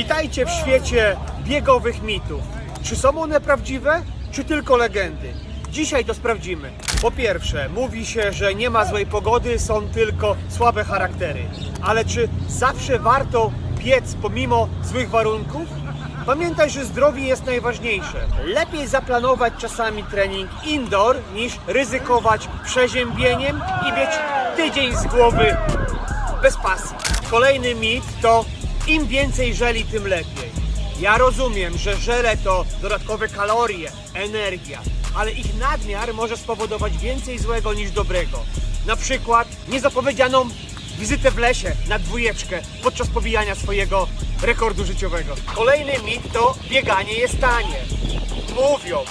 Witajcie w świecie biegowych mitów. Czy są one prawdziwe, czy tylko legendy? Dzisiaj to sprawdzimy. Po pierwsze, mówi się, że nie ma złej pogody, są tylko słabe charaktery. Ale czy zawsze warto biec pomimo złych warunków? Pamiętaj, że zdrowie jest najważniejsze. Lepiej zaplanować czasami trening indoor niż ryzykować przeziębieniem i mieć tydzień z głowy bez pasji. Kolejny mit to im więcej żeli, tym lepiej. Ja rozumiem, że żele to dodatkowe kalorie, energia, ale ich nadmiar może spowodować więcej złego niż dobrego. Na przykład niezapowiedzianą wizytę w lesie na dwójeczkę podczas pobijania swojego rekordu życiowego. Kolejny mit to bieganie jest tanie. Mówią,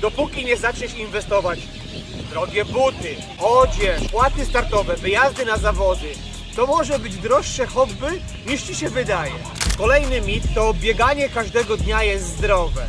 dopóki nie zaczniesz inwestować w drogie buty, odzież, płaty startowe, wyjazdy na zawody, to może być droższe hobby niż ci się wydaje. Kolejny mit to bieganie każdego dnia jest zdrowe.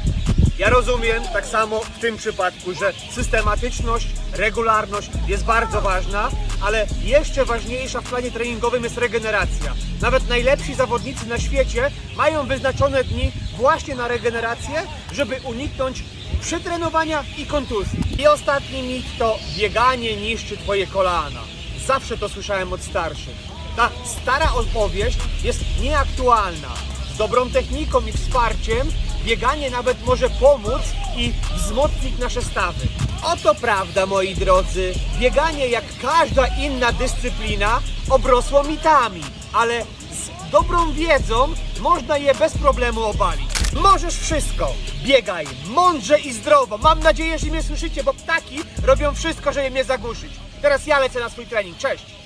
Ja rozumiem tak samo w tym przypadku, że systematyczność, regularność jest bardzo ważna, ale jeszcze ważniejsza w planie treningowym jest regeneracja. Nawet najlepsi zawodnicy na świecie mają wyznaczone dni właśnie na regenerację, żeby uniknąć przetrenowania i kontuzji. I ostatni mit to bieganie niszczy twoje kolana. Zawsze to słyszałem od starszych. Ta stara opowieść jest nieaktualna. Z dobrą techniką i wsparciem bieganie nawet może pomóc i wzmocnić nasze stawy. Oto prawda, moi drodzy. Bieganie, jak każda inna dyscyplina, obrosło mitami, ale z dobrą wiedzą można je bez problemu obalić. Możesz wszystko. Biegaj mądrze i zdrowo. Mam nadzieję, że mnie słyszycie, bo ptaki robią wszystko, żeby mnie zagłuszyć. Teraz ja lecę na swój trening. Cześć!